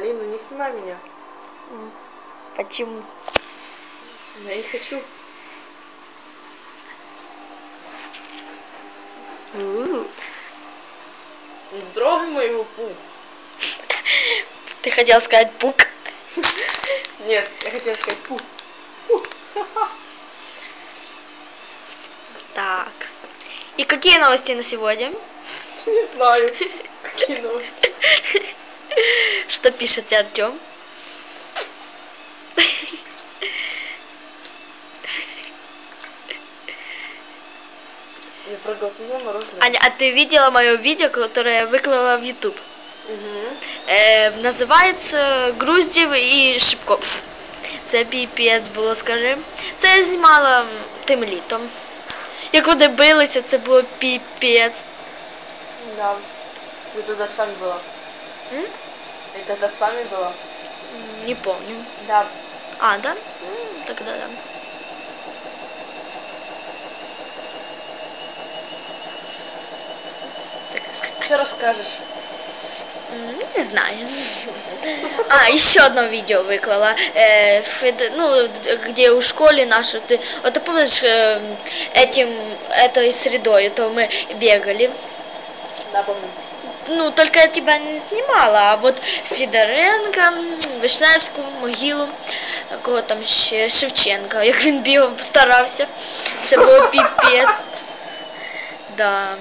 Алин, ну не снимай меня. Почему? Я не хочу. У, Не трогай моего пу. Ты хотел сказать пук? Нет, я хотела сказать пу. Так. И какие новости на сегодня? Не знаю. Какие новости. Что пишет Артем? Я проглотнула мороженое. Аня, а ты видела мое видео, которое я выклала в YouTube? Угу. Е, називається Груздів і Шипко. Це піпець було, скажи. Це я знімала м, тим літом. Як вони билися, це було піпець. Да. Я тогда с вами была. М? Тогда с вами была. Не помню. Да. А, да? Тогда да. Что расскажешь? Не знаю. А, еще одно видео выклала. Э, фед- ну, где у школе нашей. Ты, вот ты помнишь, э, этим, этой средой, то мы бегали. Да, помню Ну, только я тебя не снимала, а вот Федоренко, м, Вишневську, могилу, кого там ще, Шевченка, як він бігав, старався. Це було піпець. Да.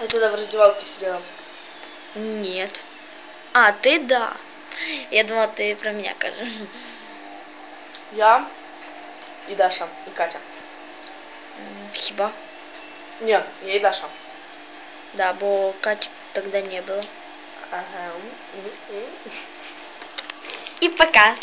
Я тогда в раздевалке сидела. Нет. А, ты да. Я думала, ты про меня кажешь. Я и Даша, и Катя. М, Хіба? Не, я и Даша. Да, бо Кати тогда не было. Ага. И пока.